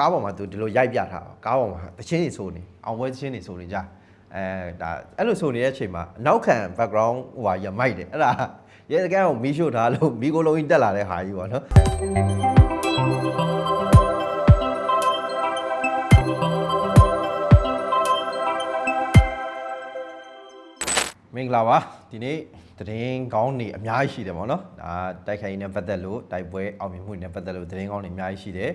ကားပေါ်မှာသူဒီလိုရိုက်ပြထားတာကားပေါ်မှာတချင်းနေဆိုနေအောင်ပွဲတချင်းနေဆိုနေကြအဲဒါအဲ့လိုဆိုနေတဲ့အချိန်မှာအနောက်ခံ background ဟိုဟာရမိုက်တယ်အဲ့ဒါရဲစကန်ကိုမီးရှို့ထားလို့မီးကိုလုံးကြီးတက်လာတဲ့ဟာကြီးပေါ့နော်မင်္ဂလာပါဒီနေ့သတင်းကောင်းတွေအများကြီးရှိတယ်ပေါ့နော်ဒါတိုက်ခိုက်ရေးနဲ့ပတ်သက်လို့တိုက်ပွဲအောင်မြင်မှုတွေနဲ့ပတ်သက်လို့သတင်းကောင်းတွေအများကြီးရှိတယ်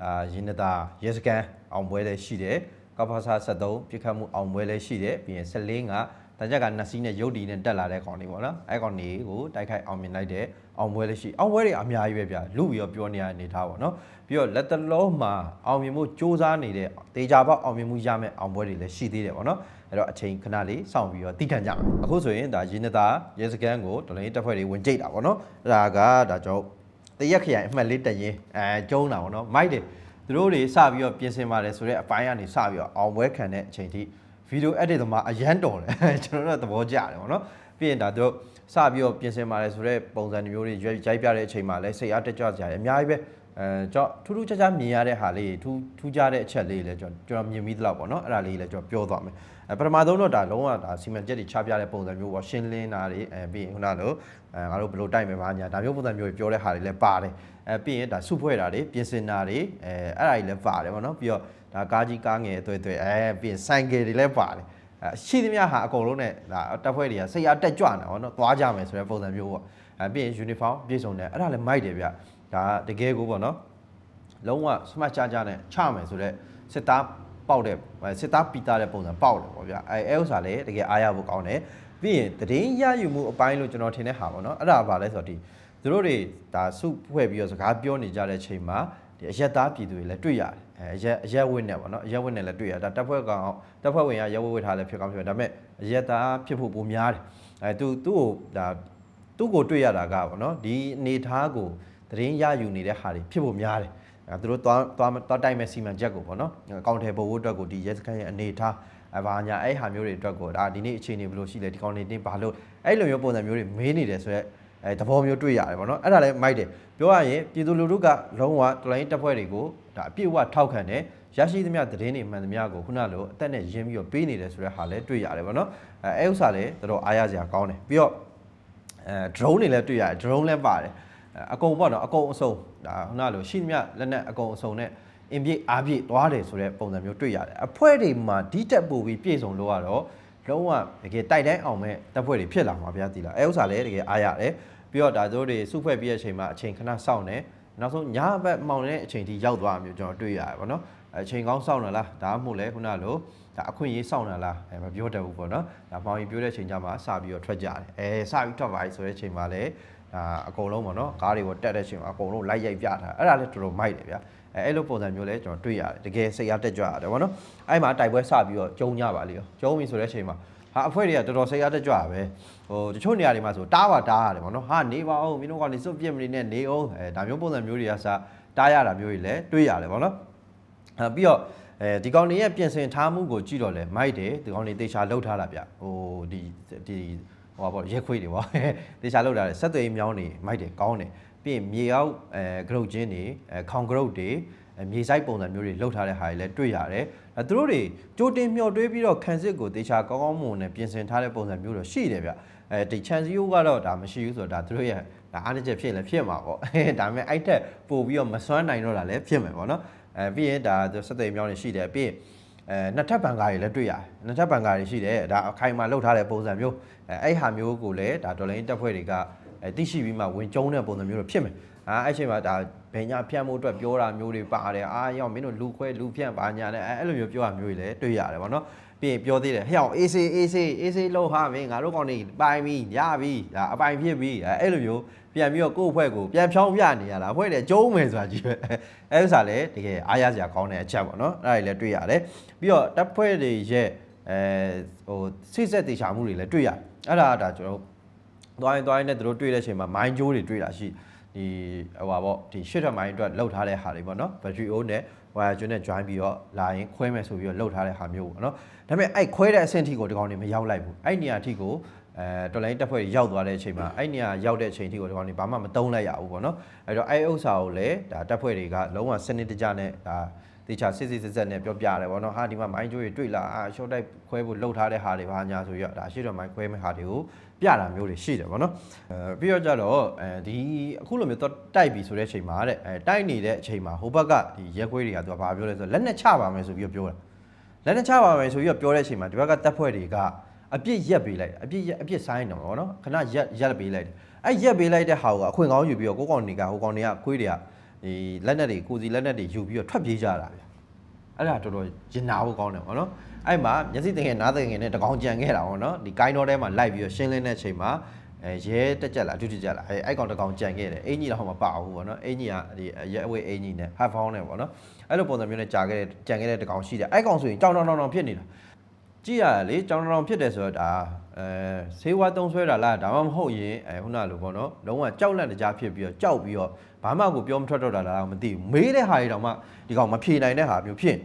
ဒါရင်းနတာရဲစကန်အောင်ပွဲလည်းရှိတယ်ကပ္ပစာ73ပြစ်ခတ်မှုအောင်ပွဲလည်းရှိတယ်ပြီးရင်14ကတကြက်ကနှစ်စီးနဲ့ရုပ်တည်နဲ့တက်လာတဲ့ကောင်တွေပေါ့နော်အဲကောင်တွေကိုတိုက်ခိုက်အောင်မြင်လိုက်တဲ့အောင်ပွဲလည်းရှိအောင်ပွဲတွေအများကြီးပဲဗျလူပြီးတော့ပြောနေရတဲ့အနေထားပေါ့နော်ပြီးတော့လက်တလုံးမှာအောင်မြင်မှုစ조사နေတဲ့တေချာပေါက်အောင်မြင်မှုရမယ့်အောင်ပွဲတွေလည်းရှိသေးတယ်ပေါ့နော်အဲ့တော့အချိန်ခဏလေးစောင့်ပြီးတော့တိခံကြမယ်အခုဆိုရင်ဒါရင်းနတာရဲစခန်းကိုဒလိုင်းတက်ဖွဲ့တွေဝင်ကြိတ်တာဗောနော်အဲ့ဒါကဒါကြောင့် တရက်ခရိုင်အမှတ်လေးတက်ရင်အဲကျုံးတာဗောနော်မိုက်တယ်သူတို့တွေစပြီးတော့ပြင်ဆင်ပါတယ်ဆိုတော့အပိုင်းကနေစပြီးတော့အောင်ပွဲခံတဲ့အချိန်ထိဗီဒီယို edit သမားအရန်တော်တယ်ကျွန်တော်တို့ကသဘောကျတယ်ဗောနော်ပြီးရင်ဒါသူတို့စပြီးတော့ပြင်ဆင်ပါတယ်ဆိုတော့ပုံစံမျိုးတွေရွေးရိုက်ပြတဲ့အချိန်မှာလဲစိတ်အားတက်ကြွစရာအများကြီးပဲ အဲကျွန်တော်ထူးထူးခြားခြားမြင်ရတဲ့ဟာလေးထူးထူးခြားတဲ့အချက်လေးလည်းကျွန်တော်ကျွန်တော်မြင်ပြီးသလောက်ပေါ့နော်အဲ့ဒါလေးလည်းကျွန်တော်ပြောသွားမယ်အဲပထမဆုံးတော့ဒါလုံးဝဒါစီမံချက်တွေချပြတဲ့ပုံစံမျိုးပေါ့ရှင်းလင်းတာတွေအဲပြီးရင်ခုနလိုအဲငါတို့ဘယ်လိုတိုက်မယ်ပါညာဒါမျိုးပုံစံမျိုးတွေပြောတဲ့ဟာတွေလည်းပါတယ်အဲပြီးရင်ဒါစုဖွဲ့တာတွေပြင်ဆင်တာတွေအဲအဲ့ဒါတွေလည်းပါတယ်ပေါ့နော်ပြီးတော့ဒါကားကြီးကားငယ်အသွဲ့သွဲ့အဲပြီးရင်ဆိုင်ကယ်တွေလည်းပါတယ်အဲရှိသမျှဟာအကုန်လုံးနဲ့ဒါတပ်ဖွဲ့တွေကစိတ်အားတက်ကြွနေတာပေါ့နော်သွားကြမယ်ဆိုတဲ့ပုံစံမျိုးပေါ့အဲပြီးရင် uniform ပြည့်စုံတယ်အဲ့ဒါလည်းမိုက်တယ်ဗျ ဒါတကယ်ကိုပေါ့နော်လုံးဝစမတ်ချကြနဲ့ချမယ်ဆိုတော့စစ်သားပေါက်တဲ့စစ်သားပီတာတဲ့ပုံစံပေါက်တယ်ပေါ့ဗျာအဲအဲဥစ္စာလည်းတကယ်အားရဖို့ကောင်းတယ်ပြီးရင်တည်င်းရယူမှုအပိုင်းလို့ကျွန်တော်ထင်တဲ့ဟာပေါ့နော်အဲ့ဒါဘာလဲဆိုတော့ဒီသူတို့တွေဒါစုဖွဲ့ပြီးတော့စကားပြောနေကြတဲ့ချိန်မှာဒီအရက်သားပြည်သူတွေလည်းတွေ့ရတယ်အဲအရက်အရက်ဝင်းနဲ့ပေါ့နော်အရက်ဝင်းနဲ့လည်းတွေ့ရဒါတပ်ဖွဲ့ကောင်တပ်ဖွဲ့ဝင်ကရက်ဝင်းဝင်းထားလည်းဖြစ်ကောင်းဖြစ်တယ်ဒါပေမဲ့အရက်သားဖြစ်ဖို့ပိုများတယ်အဲသူသူ့ကိုဒါသူ့ကိုတွေ့ရတာကပေါ့နော်ဒီအနေထားကို တည်င်းရယူနေတဲ့ဟာတွေဖြစ်ဖို့များတယ်အဲသူတို့သွားသွားသွားတိုက်မဲ့စီမံချက်ကိုပေါ့နော်အကောင့်ထဲပို့ဖို့အတွက်ကိုဒီရဲစခန်းရဲ့အနေထားအဘာညာအဲ့ဟာမျိုးတွေအတွက်ကိုဒါဒီနေ့အခြေအနေဘယ်လိုရှိလဲဒီကောင်နေတင်းဘာလို့အဲ့လိုမျိုးပုံစံမျိုးတွေမေးနေတယ်ဆိုတော့အဲသဘောမျိုးတွေ့ရတယ်ပေါ့နော်အဲ့ဒါလည်းမိုက်တယ်ပြောရရင်ပြည်သူလူထုကလုံးဝတလိုင်းတပ်ဖွဲ့တွေကိုဒါအပြည့်အဝထောက်ခံတယ်ရရှိသမျှသတင်းတွေမှန်သမျှကိုခုနလိုအသက်နဲ့ရင်းပြီးတော့ပေးနေတယ်ဆိုတဲ့ဟာလည်းတွေ့ရတယ်ပေါ့နော်အဲအဲ့ဥစ္စာလည်းတော်တော်အားရစရာကောင်းတယ်ပြီးတော့အဲ drone တွေလည်းတွေ့ရတယ် drone လည်းပါတယ် အကုန်ပေါ့နော်အကုန်အစုံဒါခုနလိုရှိသမျှလက်နက်အကုန်အစုံနဲ့အင်ပြည့်အားပြည့်သွားတယ်ဆိုတဲ့ပုံစံမျိုးတွေ့ရတယ်အဖွဲတွေမှာဒီတက်ပို့ပြီးပြည့်စုံလို့ကတော့လုံးဝတကယ်တိုက်တိုင်းအောင်မဲ့တပ်ဖွဲ့တွေဖြစ်လာမှာဗျာဒီလားအဲဥစ္စာလည်းတကယ်အားရတယ်ပြီးတော့ဒါတို့တွေစုဖွဲ့ပြီးတဲ့အချိန်မှာအချိန်ခဏစောင့်နေနောက်ဆုံးညဘက်မောင်တဲ့အချိန်ထိရောက်သွားမျိုးကျွန်တော်တွေ့ရတယ်ပေါ့နော်အချိန်ကောင်းစောင့်နေလားဒါမှမဟုတ်လဲခုနလိုဒါအခွင့်အရေးစောင့်နေလားအဲမပြောတတ်ဘူးပေါ့နော်ဒါမောင်ကြီးပြောတဲ့အချိန်ကျမှစပြီးတော့ထွက်ကြတယ်အဲစပြီးထွက်ပါပြီဆိုတဲ့အချိန်မှာလည်း ဒါအကုန်လုံးပေါ့နော်ကားတွေကိုတက်တဲ့အချိန်မှာအကုန်လုံးလိုက်ရိုက်ပြထားအဲ့ဒါလည်းတော်တော်မိုက်တယ်ဗျာအဲအဲ့လိုပုံစံမျိုးလဲကျွန်တော်တွေ့ရတယ်တကယ်စိတ်အားတက်ကြွရတယ်ပေါ့နော်အဲ့မှာတိုက်ပွဲစပြီးတော့ကျုံကြပါလေရောကျုံပြီဆိုတဲ့အချိန်မှာဟာအဖွဲတွေကတော်တော်စိတ်အားတက်ကြွရပဲဟိုတချို့နေရာတွေမှာဆိုတားပါတားရတယ်ပေါ့နော်ဟာနေပါအောင်မင်းတို့ကနေစွန့်ပြစ်မနေနဲ့နေအောင်အဲဒါမျိုးပုံစံမျိုးတွေကစတားရတာမျိုးတွေလည်းတွေ့ရတယ်ပေါ့နော်အဲပြီးတော့အဲဒီကောင်တွေရဲ့ပြင်ဆင်ထားမှုကိုကြည့်တော့လဲမိုက်တယ်ဒီကောင်တွေတေချာလှုပ်ထားတာဗျဟိုဒီဒီ ဟိုပါပေါ့ရက်ခွေးတွေပေါ့တေချာလောက်တာဆက်သွယ်ရေးမြောင်းနေမိုက်တယ်ကောင်းတယ်ပြီးရင်မြေရောက်အဲဂရုတ်ချင်းတွေအဲခေါင်ဂရုတ်တွေအဲမြေဆိုင်ပုံစံမျိုးတွေလှုပ်ထားတဲ့ဟာတွေလည်းတွေ့ရတယ်အဲသူတို့တွေကြိုတင်မျှော်တွေးပြီးတော့ခန်းစစ်ကိုတေချာကောင်းကောင်းမွန်နဲ့ပြင်ဆင်ထားတဲ့ပုံစံမျိုးတော့ရှိတယ်ဗျအဲဒီချန်စီယိုကတော့ဒါမရှိဘူးဆိုတော့ဒါသူတို့ရဲ့ဒါအားနည်းချက်ဖြစ်လည်းဖြစ်မှာပေါ့ဒါပေမဲ့အဲ့ထက်ပို့ပြီးတော့မစွမ်းနိုင်တော့တာလည်းဖြစ်မှာပေါ့နော်အဲပြီးရင်ဒါဆက်သွယ်ရေးမြောင်းတွေရှိတယ်ပြီးရင် အဲနှစ်ထပ်ဘန်ကာတွေလည်းတွေ့ရတယ်နှစ်ထပ်ဘန်ကာတွေရှိတယ်ဒါအခိုင်အမာလောက်ထားတဲ့ပုံစံမျိုးအဲအဲ့ဟာမျိုးကိုလည်းဒါဒေါ်လာရင်းတက်ဖွဲ့တွေကအဲသိရှိပြီးမှဝင်ကျုံတဲ့ပုံစံမျိုးတော့ဖြစ်မယ်အာအဲ့ချိန်မှာဒါဘယ်ညာဖြတ်မှုအတွက်ပြောတာမျိုးတွေပါတယ်အာရောက်မင်းတို့လူခွဲလူဖြန့်ပါညာနဲ့အဲအဲ့လိုမျိုးပြောတာမျိုးတွေလည်းတွေ့ရတယ်ဗောနော် ပြီးရင်ပြောသေးတယ်ဟဲ့အောင်အေးစေးအေးစေးအေးစေးလို့ဟာမင်းငါတို့ကောင်နေပိုင်ပြီရပြီဒါအပိုင်ဖြစ်ပြီအဲအဲ့လိုမျိုးပြန်ပြီးတော့ကိုယ့်အဖွဲ့ကိုပြန်ဖြောင်းပြနေရတာအဖွဲ့တွေကျုံးမယ်ဆိုတာကြီးပဲအဲဥစ္စာလည်းတကယ်အားရစရာကောင်းတဲ့အချက်ပေါ့နော်အဲ့ဒါတွေလည်းတွေ့ရတယ်ပြီးတော့တပ်ဖွဲ့တွေရဲ့အဲဟိုစိတ်ဆက်တေချာမှုတွေလည်းတွေ့ရတယ်အဲ့ဒါဒါကျွန်တော်သွားရင်သွားရင်လည်းသူတို့တွေ့တဲ့အချိန်မှာမိုင်းဂျိုးတွေတွေ့တာရှိ ဒီဟိုပါပေါ့ဒီရှစ်ထမိုင်းအတွက်လှုပ်ထားတဲ့ဟာတွေပေါ့နော် battery O နဲ့ wire ကျွန်းနဲ့ join ပြီးတော့လာရင်ခွဲမယ်ဆိုပြီးတော့လှုပ်ထားတဲ့ဟာမျိုးပေါ့နော်ဒါပေမဲ့အဲ့ခွဲတဲ့အဆင့်ထိကိုဒီကောင်တွေမရောက်လိုက်ဘူးအဲ့နေရာထိကိုအဲတော်လိုင်းတက်ဖွဲ့တွေရောက်သွားတဲ့အချိန်မှာအဲ့နေရာရောက်တဲ့အချိန်ထိကိုဒီကောင်တွေဘာမှမတုံးလိုက်ရဘူးပေါ့နော်အဲ့တော့အဲ့ဥစ္စာကိုလည်းဒါတက်ဖွဲ့တွေကလုံးဝစနစ်တကျနဲ့ဒါ တေချာစစ်စစ်စစ်စစ်နဲ့ပြောပြတယ်ဗောနော်ဟာဒီမှာမိုင်းကျိုးတွေတွေ့လာအာရှော့တိုက်ခွဲဖို့လှုပ်ထားတဲ့ဟာတွေဘာညာဆိုပြီးတော့ဒါရှေ့တော့မိုင်းခွဲမဲ့ဟာတွေကိုပြတာမျိုးတွေရှိတယ်ဗောနော်အဲပြီးတော့ကြတော့အဲဒီအခုလိုမျိုးတော့တိုက်ပြီဆိုတဲ့အချိန်မှာတဲ့အဲတိုက်နေတဲ့အချိန်မှာဟိုဘက်ကဒီရက်ခွေးတွေကသူကဘာပြောလဲဆိုတော့လက်နဲ့ချပါမယ်ဆိုပြီးတော့ပြောတာလက်နဲ့ချပါမယ်ဆိုပြီးတော့ပြောတဲ့အချိန်မှာဒီဘက်ကတပ်ဖွဲ့တွေကအပြစ်ရက်ပေးလိုက်အပြစ်ရက်အပြစ်ဆိုင်နေမှာပေါ့နော်ခဏရက်ရက်ပေးလိုက်တယ်အဲ့ရက်ပေးလိုက်တဲ့ဟာကိုအခွင့်ကောင်းယူပြီးတော့ကိုကောင်တွေကဟိုကောင်တွေကခွေးတွေက ဒီလက်နဲ့တွေကိုစီလက်နဲ့တွေယူပြီးတော့ထွက်ပြေးကြတာဗျအဲ့ဒါတော်တော်ရင်နာဖို့ကောင်းတယ်ပေါ့နော်အဲ့မှာမျက်စိတင်ငယ်နားတင်ငယ်နဲ့တကောင်ကြံခဲ့တာပေါ့နော်ဒီကိုင်းတော်ထဲမှာလိုက်ပြီးတော့ရှင်းလင်းတဲ့အချိန်မှာအဲရဲတက်ကြက်လာအတူတူကြက်လာအဲအဲ့ကောင်တကောင်ကြံခဲ့တယ်အင်ကြီးတော့ဟောမပါဘူးပေါ့နော်အင်ကြီးကဒီရဲအဝေးအင်ကြီးနဲ့ဟတ်ဖောင်းနဲ့ပေါ့နော်အဲ့လိုပုံစံမျိုးနဲ့ကြာခဲ့တဲ့ကြံခဲ့တဲ့တကောင်ရှိတယ်အဲ့ကောင်ဆိုရင်ကြောင်တောင်တောင်တောင်ဖြစ်နေတာ ကြည့်ရတယ်လေကြောင်တောင်ဖြစ်တယ်ဆိုတော့ဒါအဲဆေးဝါးသုံးဆွဲတာလားဒါမှမဟုတ်ရင်အဲခုနလိုပေါ့နော်လုံးဝကြောက်လန့်တကြားဖြစ်ပြီးတော့ကြောက်ပြီးတော့ဘာမှကိုပြောမထွက်တော့တာလားမသိဘူးမေးတဲ့ဟာတွေတောင်မှဒီကောင်မဖြေနိုင်တဲ့ဟာမျိုးဖြစ်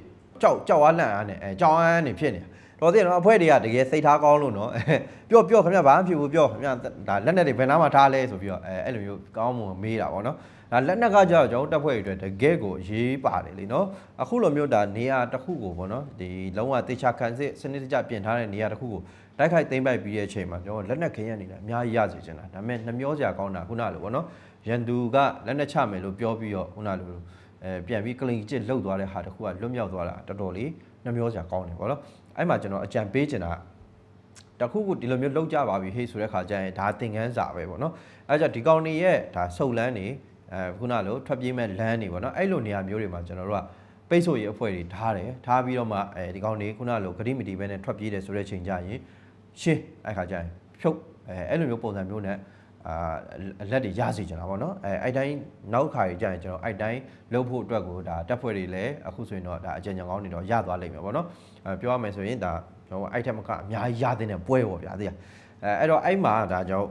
ကြောက်ကြောက်အားလန့်အားနဲ့အဲကြောက်အားနဲ့ဖြစ်နေတော်သေးတယ်နော်အဖွဲတွေကတကယ်စိတ်ထားကောင်းလို့နော်အဲပြောပြောခင်ဗျဘာမှဖြစ်ဘူးပြောခင်ဗျဒါလက်နဲ့တွေဘယ်နာမှထားလဲဆိုပြီးတော့အဲအဲ့လိုမျိုးကောင်းမွန်မေးတာပေါ့နော် ဒါလက်နက်ကကြောက်ကျွန်တော်တက်ဖွဲ့တွေအတွက်တကယ်ကိုအရေးပါတယ်လေနော်အခုလိုမျိုးဒါနေရာတစ်ခုကိုပေါ့နော်ဒီလုံးဝတေချာခံစစ်စနစ်တကျပြင်ထားတဲ့နေရာတစ်ခုကိုတိုက်ခိုက်သိမ်းပိုက်ပြီးတဲ့အချိန်မှာကျွန်တော်လက်နက်ခင်းရနေတာအများကြီးရစေချင်တာဒါပေမဲ့နှမျောစရာကောင်းတာခုနလိုပေါ့နော်ရန်သူကလက်နက်ချမယ်လို့ပြောပြီးတော့ခုနလိုအဲပြန်ပြီးကလိန်ကျစ်လှုပ်သွားတဲ့ဟာတစ်ခုကလွတ်မြောက်သွားတာတော်တော်လေးနှမျောစရာကောင်းတယ်ပေါ့နော်အဲ့မှာကျွန်တော်အကြံပေးချင်တာတခုခုဒီလိုမျိုးလောက်ကြပါပြီဟေ့ဆိုတဲ့ခါကျရင်ဒါသင်ခန်းစာပဲပေါ့နော်အဲကြောင့်ဒီကောင်တွေရဲ့ဒါစုပ်လန်းနေ အဲခုနလိုထွက်ပြေးမဲ့လမ်းနေပေါ့နော်အဲ့လိုနေရာမျိုးတွေမှာကျွန်တော်တို့ကပိတ်ဆို့ရေးအဖွဲ့တွေထားတယ်ထားပြီးတော့မှအဲဒီကောင်တွေခုနလိုဂရိမတီပဲနဲ့ထွက်ပြေးတယ်ဆိုတဲ့ချိန်ကျရင်ရှင်းအဲ့ခါကျရင်ဖြုတ်အဲအဲ့လိုမျိုးပုံစံမျိုးနဲ့အာအလက်တွေရစီကြတာပေါ့နော်အဲအဲ့တိုင်းနောက်ခါကြီးကြာရင်ကျွန်တော်အဲ့တိုင်းလှုပ်ဖို့အတွက်ကိုဒါတက်ဖွဲ့တွေလည်းအခုဆိုရင်တော့ဒါအကြံဉာဏ်ကောင်းနေတော့ရသွားလိမ့်မယ်ပေါ့နော်အဲပြောရမယ်ဆိုရင်ဒါကျွန်တော်အဲ့ထက်မကအများကြီးရတဲ့နဲ့ပွဲပေါ့ဗျာသိရအဲအဲ့တော့အဲ့မှာဒါကြောင့်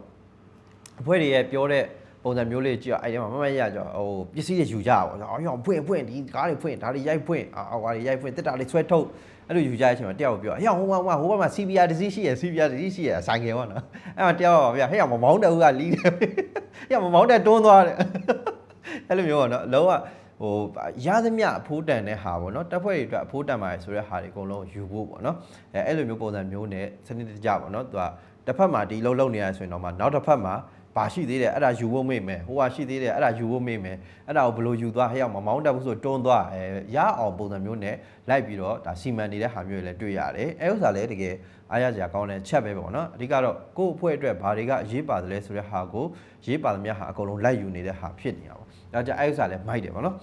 အဖွဲ့တွေရဲ့ပြောတဲ့ ပုံစံမျိုးလေးကြည့်တော့အဲ့ဒီမှာမမရကြဟိုပစ္စည်းတွေယူကြပါဘော။အော်ရောဖွင့်ဖွင့်ဒီကားတွေဖွင့်ဒါတွေရိုက်ဖွင့်အော်ဟာတွေရိုက်ဖွင့်တက်တာတွေဆွဲထုတ်အဲ့လိုယူကြတဲ့အချိန်မှာတယောက်ပြောဟဲ့ဟိုမှာဟိုမှာဟိုဘက်မှာ CBR တစ်စီးရှိရ CBR တစ်စီးရှိရဆိုင်ကယ်ပေါ့နော်။အဲ့မှာတယောက်ပါဗျာဟဲ့မမောင်းတဲ့ဦးကလီးတယ်။ဟဲ့မမောင်းတဲ့တွန်းသွားတယ်။အဲ့လိုမျိုးပေါ့နော်။လုံးဝဟိုရသမျှအဖိုးတန်တဲ့ဟာပေါ့နော်တက်ဖွဲ့တွေအတွက်အဖိုးတန်ပါတယ်ဆိုတဲ့ဟာတွေအကုန်လုံးယူဖို့ပေါ့နော်အဲအဲ့လိုမျိုးပုံစံမျိုးနဲ့စနစ်တကျပေါ့နော်သူကတစ်ဖက်မှာဒီလုံးလုံးနေရဆိုရင်တော့မှနောက်တစ်ဖက်မှာ ဘာရှိသေးတယ်အဲ့ဒါယူဖို့မေ့မယ်ဟိုဟာရှိသေးတယ်အဲ့ဒါယူဖို့မေ့မယ်အဲ့ဒါကိုဘယ်လိုယူသွားဟဲ့အောင်မမောင်းတက်ဘူးဆိုတွန်းသွားအဲရအောင်ပုံစံမျိုးနဲ့လိုက်ပြီးတော့ဒါစီမံနေတဲ့ဟာမျိုးတွေလည်းတွေ့ရတယ်အဲဥစ္စာလည်းတကယ်အားရစရာကောင်းတဲ့ချက်ပဲပေါ့နော်အဓိကတော့ကိုယ့်အဖွဲ့အတွက်ဘာတွေကအရေးပါတယ်လဲဆိုတဲ့ဟာကိုရေးပါသမျှဟာအကုန်လုံးလိုက်ယူနေတဲ့ဟာဖြစ်နေတာပေါ့ဒါကြအဲဥစ္စာလည်းမိုက်တယ်ပေါ့နော်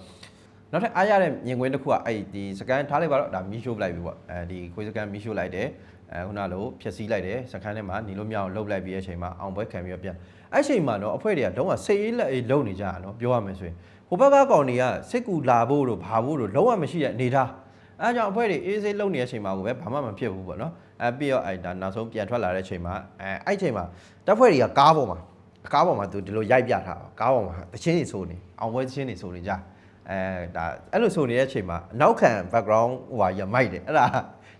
နောက်ထပ်အားရတဲ့မြင်ကွင်းတစ်ခုကအဲ့ဒီစကန်ထားလိုက်ပါတော့ဒါမီးရှို့လိုက်ပြီပေါ့အဲဒီခွေးစကန်မီးရှို့လိုက်တယ် အဲခုနလိုဖြက်စီးလိုက်တယ်စကန်ထဲမှာหนีလို့မရအောင်လှုပ်လိုက်ပြီးတဲ့အချိန်မှာအောင်ပွဲခံပြီးတော့ပြန်အဲ့ချိန်မှာတော့အဖွဲ့တွေကလုံးဝစိတ်အေးလက်အေးလုံနေကြတာနော်ပြောရမယ်ဆိုရင်ဟိုဘက်ကကောင်တွေကစစ်ကူလာဖို့တို့ဘာဖို့တို့လုံးဝမရှိတဲ့အနေထားအဲကြောင့်အဖွဲ့တွေအေးဆေးလုံနေတဲ့အချိန်မှာကိုပဲဘာမှမဖြစ်ဘူးပေါ့နော်အဲပြီးတော့အဲ့ဒါနောက်ဆုံးပြန်ထွက်လာတဲ့အချိန်မှာအဲအဲ့ချိန်မှာတပ်ဖွဲ့တွေကကားပေါ်မှာကားပေါ်မှာသူဒီလိုရိုက်ပြထားတာကားပေါ်မှာတချင်းတွေဆိုနေအောင်ပွဲတချင်းတွေဆိုနေကြ အဲဒါအဲ့လိုဆိုနေတဲ့အချိန်မှာအနောက်ခံ background ဟိုဟာရမိုက်တယ်အဲ့ဒါ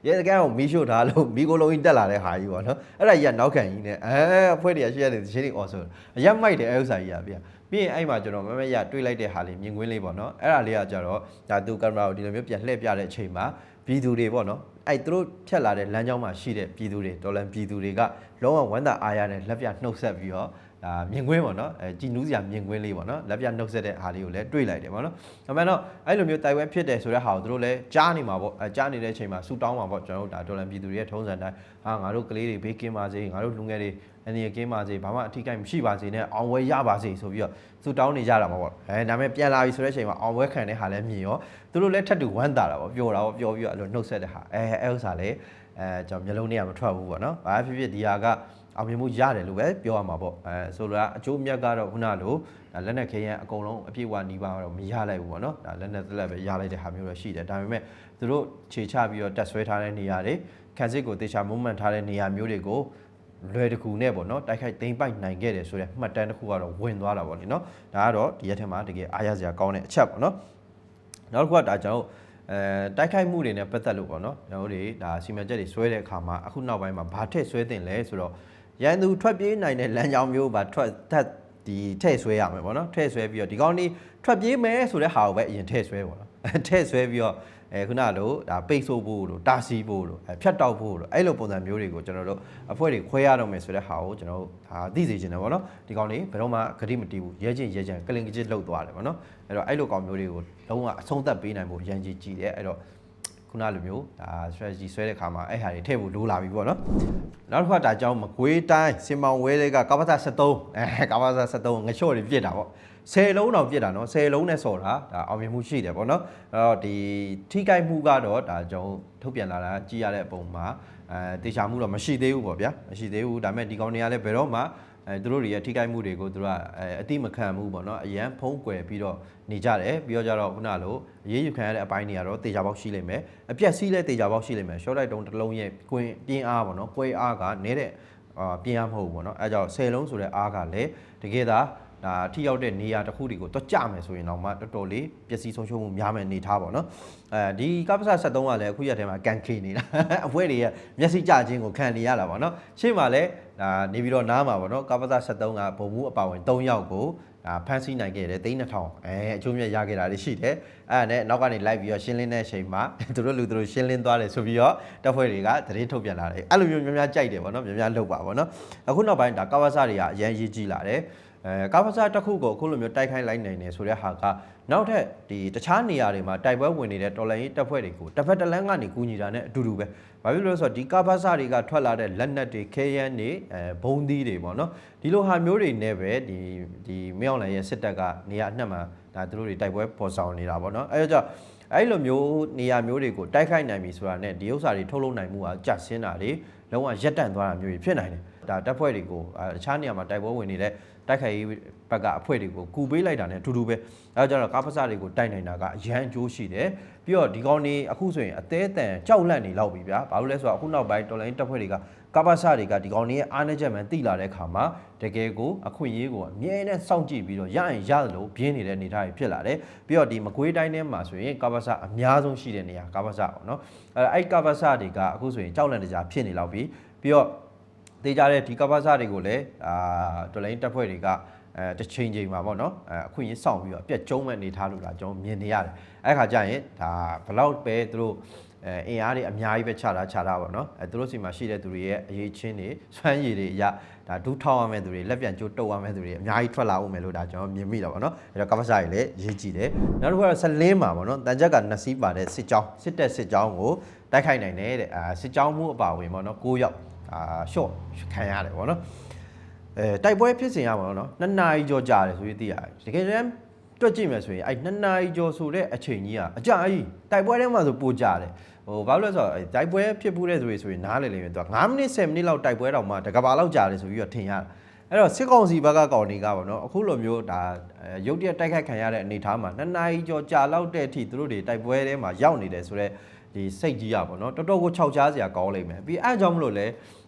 ရဲစကန်ကိုမီးရှို့ထားလို့မီးကိုလုံးကြီးတက်လာတဲ့ဟာကြီးပေါ့နော်အဲ့ဒါကြီးကနောက်ခံကြီးနဲ့အဲအဖွဲ့တွေကရှိရတယ်ရှင်းနေအော်ဆိုအရက်မိုက်တယ်အဲ့ဥစ္စာကြီးอ่ะဗျာပြီးရင်အဲ့မှာကျွန်တော်မမရတွေးလိုက်တဲ့ဟာလေးမြင်ကွင်းလေးပေါ့နော်အဲ့ဒါလေးကကြတော့ဒါသူကင်မရာကိုဒီလိုမျိုးပြန်လှည့်ပြတဲ့အချိန်မှာပြည်သူတွေပေါ့နော်အဲ့သူတို့ဖြတ်လာတဲ့လမ်းကြောင်းမှာရှိတဲ့ပြည်သူတွေတော်လန်ပြည်သူတွေကလုံးဝဝမ်းသာအားရတဲ့လက်ပြနှုတ်ဆက်ပြီးတော့ ဒါမြင်ကွင်းပေါ့နော်အဲကြည်နူးစရာမြင်ကွင်းလေးပေါ့နော်လက်ပြနှုတ်ဆက်တဲ့ဟာလေးကိုလည်းတွေးလိုက်တယ်ပေါ့နော်ဒါမှမဟုတ်အဲ့လိုမျိုးတိုင်ဝဲဖြစ်တယ်ဆိုတဲ့ဟာကိုတို့လည်းကြားနေမှာပေါ့အဲကြားနေတဲ့အချိန်မှာဆူတောင်းမှာပေါ့ကျွန်တော်တို့ဒါတော်လန်ပြည်သူတွေရဲ့ထုံးစံတိုင်းဟာငါတို့ကလေးတွေဘေးကင်းပါစေငါတို့လူငယ်တွေအနေနဲ့ကင်းပါစေဘာမှအထီးကိုက်မရှိပါစေနဲ့အောင်ဝဲရပါစေဆိုပြီးတော့ဆူတောင်းနေကြတာမှာပေါ့အဲဒါပေမဲ့ပြန်လာပြီဆိုတဲ့အချိန်မှာအောင်ဝဲခံတဲ့ဟာလည်းမြင်ရောသူတို့လည်းထပ်တူဝမ်းသာတာပေါ့ပျော်တာပေါ့ပျော်ပြီးတော့အဲ့လိုနှုတ်ဆက်တဲ့ဟာအဲအဲဥစ္စာလည်းအဲကျွန်တော်မျိုးလုံးတွေကမထွက်ဘူးပေါ့နော်ဘာဖြစ်ဖြစ်ဒီဟာက အောင်မြင်မှုရတယ်လို့ပဲပြောရမှာပေါ့အဲဆိုတော့အကျိုးမြတ်ကတော့ခုနလိုဒါလက်နက်ခဲရန်အကုန်လုံးအပြည့်အဝနီးပါတော့မရလိုက်ဘူးပေါ့နော်ဒါလက်နက်သက်လက်ပဲရလိုက်တဲ့ဟာမျိုးတော့ရှိတယ်ဒါပေမဲ့သူတို့ခြေချပြီးတော့တက်ဆွဲထားတဲ့နေရာတွေခန်းစစ်ကိုတေချာမုံမှန်ထားတဲ့နေရာမျိုးတွေကိုလွယ်တကူနဲ့ပေါ့နော်တိုက်ခိုက်သိမ်းပိုက်နိုင်ခဲ့တယ်ဆိုတဲ့မှတ်တမ်းတစ်ခုကတော့ဝင်သွားတာပေါ့လေနော်ဒါကတော့ဒီရက်ထက်မှာတကယ်အားရစရာကောင်းတဲ့အချက်ပေါ့နော်နောက်တစ်ခုကဒါကျွန်တော်အဲတိုက်ခိုက်မှုတွေနဲ့ပတ်သက်လို့ပေါ့နော်ကျွန်တော်တို့တွေဒါစီမံချက်တွေဆွဲတဲ့အခါမှာအခုနောက်ပိုင်းမှာဘာထည့်ဆွဲတင်လဲဆိုတော့ ရန်သူထွက်ပြေးနိုင်တဲ့လမ်းကြောင်းမျိုးပါထွက်သက်ဒီထည့်ဆွဲရမယ်ပေါ့နော်ထည့်ဆွဲပြီးတော့ဒီကောင်းនេះထွက်ပြေးမယ်ဆိုတဲ့ဟာကိုပဲအရင်ထည့်ဆွဲပေါ့နော်ထည့်ဆွဲပြီးတော့အဲခုနကလို့ဒါပိတ်ဆို့ဖို့လို့တာစီဖို့လို့အဲဖြတ်တောက်ဖို့လို့အဲ့လိုပုံစံမျိုးတွေကိုကျွန်တော်တို့အဖွဲ့တွေခွဲရတော့မယ်ဆိုတဲ့ဟာကိုကျွန်တော်တို့ဒါသိစေချင်တယ်ပေါ့နော်ဒီကောင်လေးဘယ်တော့မှဂတိမတီးဘူးရဲချင်းရဲချင်းကလင်ကချစ်လှုပ်သွားတယ်ပေါ့နော်အဲ့တော့အဲ့လိုကောင်မျိုးတွေကိုလုံးဝအဆုံးသတ်ပေးနိုင်ဖို့ရန်ကြီးကြည့်တယ်အဲ့တော့ ခုနလိုမျိုးဒါ strategy ဆွဲတဲ့ခါမှာအဲ့ဟာတွေထည့်ဖို့လိုလာပြီပေါ့နော်နောက်တစ်ခါဒါကြောင့်မကွေးတိုင်းစင်မောင်ဝဲတွေကကပ္ပသ73အဲကပ္ပသ73ငချော့တွေပြစ်တာပေါ့10လုံးတော့ပြစ်တာနော်10လုံးနဲ့စော်တာဒါအောင်မြင်မှုရှိတယ်ပေါ့နော်အဲ့တော့ဒီထိကြိုက်မှုကတော့ဒါကြောင့်ထုတ်ပြန်လာတာကြည်ရတဲ့အပုံမှာအဲတေချာမှုတော့မရှိသေးဘူးပေါ့ဗျာမရှိသေးဘူးဒါပေမဲ့ဒီကောင်တွေကလည်းဘယ်တော့မှ အဲသူတို့တွေရဲ့ထိကြိုက်မှုတွေကိုသူတို့ကအအတိမခံဘူးပေါ့နော်အရန်ဖုံးကွယ်ပြီးတော့နေကြတယ်ပြီးတော့ကြတော့ခုနလိုအရေးယူခံရတဲ့အပိုင်းတွေကတော့တေချာပေါက်ရှိလိမ့်မယ်အပြက်စီးလဲတေချာပေါက်ရှိလိမ့်မယ်ရှော့လိုက်တုံးတစ်လုံးရဲ့ကွင်းပြင်းအားပေါ့နော်ကွဲအားကနေတဲ့အာပြင်းအားမဟုတ်ဘူးပေါ့နော်အဲကြောင့်10လုံးဆိုတဲ့အားကလည်းတကယ်သာ ဒါထိရောက်တဲ့နေရာတစ်ခုတွေကိုတော့ကြမယ်ဆိုရင်တော့မှတော်တော်လေးပျက်စီးဆုံးရှုံးမှုများမယ်အနေထားပေါ့နော်အဲဒီကပ္ပစ73ကလည်းအခုရက်ထဲမှာကန်ခေနေတာအဖွဲတွေရဲ့မျက်စိကျခြင်းကိုခံနေရတာပေါ့နော်ရှေ့မှာလည်းဒါနေပြီးတော့နားမှာပေါ့နော်ကပ္ပစ73ကဘုံမှုအပါဝင်3ယောက်ကိုဒါဖမ်းဆီးနိုင်ခဲ့တယ်သိန်း2000အဲအကျိုးမြတ်ရခဲ့တာတွေရှိတယ်အဲ့ဒါနဲ့နောက်ကနေလိုက်ပြီးတော့ရှင်းလင်းတဲ့အချိန်မှာသူတို့လူသူတို့ရှင်းလင်းသွားတယ်ဆိုပြီးတော့တပ်ဖွဲ့တွေကသတင်းထုတ်ပြန်လာတယ်အဲ့လိုမျိုးများများကြိုက်တယ်ပေါ့နော်များများလုပ်ပါပေါ့နော်အခုနောက်ပိုင်းဒါကပ္ပစတွေကအရန်ရေးကြီးလာတယ် အဲကာဖဆာတစ်ခုကိုအခုလိုမျိုးတိုက်ခိုက်လိုက်နိုင်တယ်ဆိုတဲ့ဟာကနောက်ထပ်ဒီတခြားနေရာတွေမှာတိုက်ပွဲဝင်နေတဲ့တော်လိုင်းရေးတပ်ဖွဲ့တွေကိုတစ်ဖက်တစ်လမ်းကနေကူညီတာနဲ့အတူတူပဲ။ဘာဖြစ်လို့လဲဆိုတော့ဒီကာဖဆာတွေကထွက်လာတဲ့လက်နက်တွေခဲယမ်းတွေအဲဘုံသီးတွေပေါ့နော်။ဒီလိုဟာမျိုးတွေနဲ့ပဲဒီဒီမြောက်လိုင်းရဲ့စစ်တပ်ကနေရာအနှံ့မှာဒါသူတို့တွေတိုက်ပွဲပေါ်ဆောင်နေတာပေါ့နော်။အဲဒါကြောင့်အဲ့လိုမျိုးနေရာမျိုးတွေကိုတိုက်ခိုက်နိုင်ပြီဆိုတာနဲ့ဒီဥစ္စာတွေထုတ်လုပ်နိုင်မှုကကြဆင်းတာတွေလုံးဝရက်တန့်သွားတာမျိုးတွေဖြစ်နိုင်တယ်။ ဒါတပ်ဖွဲ့တွေကိုအဲတခြားနေရာမှာတိုက်ပွဲဝင်နေတဲ့တိုက်ခိုက်ရေးဘက်ကအဖွဲ့တွေကိုကူပေးလိုက်တာ ਨੇ အတူတူပဲအဲဒါကြတော့ကားဖစတွေကိုတိုက်နိုင်တာကအရန်အကျိုးရှိတယ်ပြီးတော့ဒီကောင်နေအခုဆိုရင်အသေးအတန်ကြောက်လန့်နေလောက်ပြီဗျာဘာလို့လဲဆိုတော့အခုနောက်ပိုင်းတော်လိုင်းတပ်ဖွဲ့တွေကကားဖစတွေကဒီကောင်နေရဲ့အားနည်းချက်မှန်သိလာတဲ့ခါမှာတကယ်ကိုအခွင့်အရေးကိုအမြဲတမ်းစောင့်ကြည့်ပြီးတော့ရရင်ရတယ်လို့ပြင်းနေတဲ့အနေအထားတွေဖြစ်လာတယ်ပြီးတော့ဒီမကွေးတိုင်းထဲမှာဆိုရင်ကားဖစအများဆုံးရှိတဲ့နေရာကားဖစပေါ့နော်အဲအဲ့ကားဖစတွေကအခုဆိုရင်ကြောက်လန့်တကြားဖြစ်နေလောက်ပြီပြီးတော့ တေးကြတဲ့ဒီကပ္ပစတွေကိုလည်းအာတော်လိုင်းတပ်ဖွဲ့တွေကအဲတစ်ချိန်ချိန်မှာပေါ့နော်အဲအခွင့်အရေးစောင့်ပြီးတော့အပြက်ကျုံးမဲ့အနေထားလို့ဒါကျွန်တော်မြင်နေရတယ်အဲ့ခါကျရင်ဒါဘလောက်ပဲသူတို့အဲအင်အားတွေအများကြီးပဲခြားတာခြားတာပေါ့နော်အဲသူတို့စီမှာရှိတဲ့သူတွေရဲ့အရေးချင်းတွေစွမ်းရည်တွေအရဒါဒူးထောက်ရမယ့်သူတွေလက်ပြန်ကျိုးတုပ်ရမယ့်သူတွေအများကြီးထွက်လာဦးမယ်လို့ဒါကျွန်တော်မြင်မိတာပေါ့နော်အဲ့တော့ကပ္ပစတွေလည်းရေးကြည့်တယ်နောက်တစ်ခုကတော့ဆလင်းမှာပေါ့နော်တန်ကြက်ကနှစ်စီးပါတဲ့စစ်ကြောင်းစစ်တက်စစ်ကြောင်းကိုတိုက်ခိုက်နိုင်တယ်တဲ့အာစစ်ကြောင်းမှုအပါဝင်ပေါ့နော်၉ယောက် အာရှော့ခံရတယ်ဗောနော်အဲတိုက်ပွဲဖြစ်စဉ်ရပါတော့နော်နှစ်နာရီကျော်ကြာတယ်ဆိုပြီးသိရတယ်တကယ်တမ်းတွက်ကြည့်မယ်ဆိုရင်အဲ့နှစ်နာရီကျော်ဆိုတဲ့အချိန်ကြီးကအကြာကြီးတိုက်ပွဲထဲမှာဆိုပိုကြာတယ်ဟိုဘာလို့လဲဆိုတော့အဲ့တိုက်ပွဲဖြစ်ပူးတဲ့ဆိုရင်ဆိုရင်နားလည်လိမ့်မယ်သူက9မိနစ်10မိနစ်လောက်တိုက်ပွဲတောင်မှတကဘာလောက်ကြာတယ်ဆိုပြီးတော့ထင်ရတယ်အဲ့တော့စစ်ကောင်စီဘက်ကကောင်တွေကပေါ့နော်အခုလိုမျိုးဒါအဲရုတ်တရက်တိုက်ခိုက်ခံရတဲ့အနေအထားမှာနှစ်နာရီကျော်ကြာလောက်တဲ့အထိသူတို့တွေတိုက်ပွဲထဲမှာရောက်နေတယ်ဆိုတော့ဒီစိတ်ကြီးရပါတော့တော်တော်ကိုခြောက်ချားစရာကောင်းလိမ့်မယ်ပြီးအဲအကြောင်းမလို့လဲ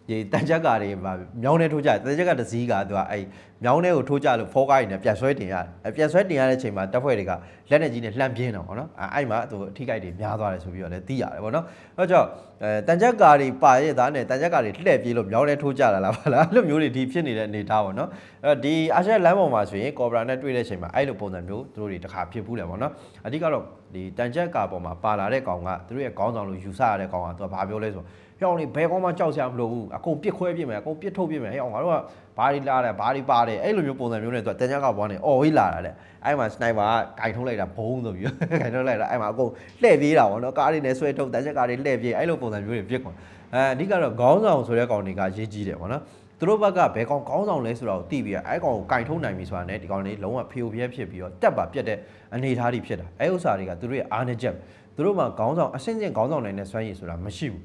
ဒီတန်ချက်ကာတွေမှာမြောင်းနေထိုးကြတယ်တန်ချက်ကတစ်စီးကသူကအဲ့မြောင်းနေကိုထိုးကြလို့ဖောကားရည်နဲ့ပြန်ဆွဲတင်ရတယ်အဲပြန်ဆွဲတင်ရတဲ့အချိန်မှာတပ်ဖွဲ့တွေကလက်နဲ့ကြီးနဲ့လှမ်းပြင်းတော့ဗောနော်အဲအဲ့မှာသူအထိကိုက်တွေများသွားတယ်ဆိုပြီးတော့လည်းသိရတယ်ဗောနော်အဲကြောင့်အဲတန်ချက်ကာတွေပါရဲ့သားနဲ့တန်ချက်ကာတွေလှည့်ပြေးလို့မြောင်းနေထိုးကြတာလားဗလားအဲ့လိုမျိုးတွေဒီဖြစ်နေတဲ့အနေထားဗောနော်အဲဒီအာရှလမ်းပေါ်မှာဆိုရင်ကော်ဘရာနဲ့တွေ့တဲ့အချိန်မှာအဲ့လိုပုံစံမျိုးသူတို့တွေတစ်ခါဖြစ်ဘူးတယ်ဗောနော်အဓိကတော့ဒီတန်ချက်ကာပေါ်မှာပါလာတဲ့ကောင်ကသူတို့ရဲ့ခေါင်းဆောင်လို့ယူဆရတဲ့ကောင်ကသူကဘာပြောလဲဆိုတော့ ပြောင်းနေဘယ်ကောင်းမှကြောက်စရာမလိုဘူးအကုန်ပြစ်ခွဲပြစ်မယ်အကုန်ပြစ်ထုတ်ပြစ်မယ်ဟဲ့အောင်ငါတို့ကဘာတွေလာတယ်ဘာတွေပါတယ်အဲ့လိုမျိုးပုံစံမျိုးနဲ့သူကတန်ကြကဘွားနေအော်ဝေးလာတာတဲ့အဲ့မှာစနိုက်ပါကဂိုင်ထုတ်လိုက်တာဘုံဆိုပြီးဂိုင်ထုတ်လိုက်တာအဲ့မှာအကုန်လှည့်ပြေးတာဗောနော်ကားတွေနဲ့ဆွဲထုတ်တန်ချက်ကားတွေလှည့်ပြေးအဲ့လိုပုံစံမျိုးတွေပြစ်ခွန်အဲအဓိကတော့ခေါင်းဆောင်ဆိုတဲ့ကောင်တွေကရေးကြီးတယ်ဗောနော်သူတို့ဘက်ကဘယ်ကောင်ကောင်းဆောင်လဲဆိုတာကိုသိပြီးအဲ့ကောင်ကိုကင်ထုတ်နိုင်ပြီဆိုတာနဲ့ဒီကောင်လေးလုံးဝဖေယိုဖျက်ဖြစ်ပြီးတော့တက်ပါပြက်တဲ့အနေအထားတွေဖြစ်တာအဲ့ဥစ္စာတွေကသူတို့ရဲ့အားနည်းချက်သူတို့မှာခေါင်းဆောင်အဆင့်ချင်းခေါင်းဆောင်နိုင်တဲ့စွမ်းရည်ဆိုတာမရှိဘူး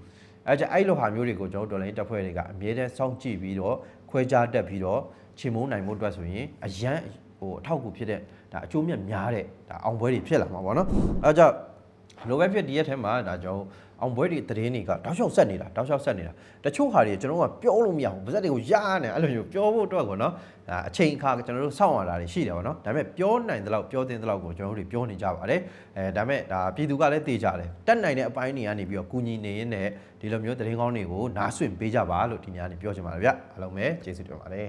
အဲကြအဲ့လိုဟာမျိုးတွေကိုကျွန်တော်တို့ဒေါ်လာရင်းတပ်ဖွဲ့တွေကအမြဲတမ်းစောင့်ကြည့်ပြီးတော့ခွဲခြားတက်ပြီးတော့ချေမိုးနိုင်မှုအတွက်ဆိုရင်အရန်ဟိုအထောက်အကူဖြစ်တဲ့ဒါအကျိုးမြတ်များတဲ့ဒါအောင်ပွဲတွေဖြစ်လာမှာပေါ့နော်အဲကြောင့်လိုပဲဖြစ်ဒီရက်ထဲမှာဒါကျွန်တော် အောင်ပွဲတွေသတင်းတွေကတောက်လျှောက်ဆက်နေတာတောက်လျှောက်ဆက်နေတာတချို့ဟာတွေကျွန်တော်ကပြောလို့မရဘူးဗဇက်တွေကိုရနေအဲ့လိုမျိုးပြောဖို့အတွက်ကောနော်ဒါအချိန်အခါကျွန်တော်တို့စောင့်ရတာတွေရှိတယ်ပေါ့နော်ဒါပေမဲ့ပြောနိုင်တဲ့လောက်ပြောတဲ့လောက်ကိုကျွန်တော်တို့တွေပြောနေကြပါတယ်အဲဒါပေမဲ့ဒါပြည်သူကလည်းသိကြတယ်တက်နိုင်တဲ့အပိုင်းတွေကနေပြီးတော့ကူညီနေရင်းနဲ့ဒီလိုမျိုးသတင်းကောင်းတွေကိုနားဆွင့်ပေးကြပါလို့ဒီနေ့ကနေပြောချင်ပါတယ်ဗျအားလုံးပဲကျေးဇူးတင်ပါတယ်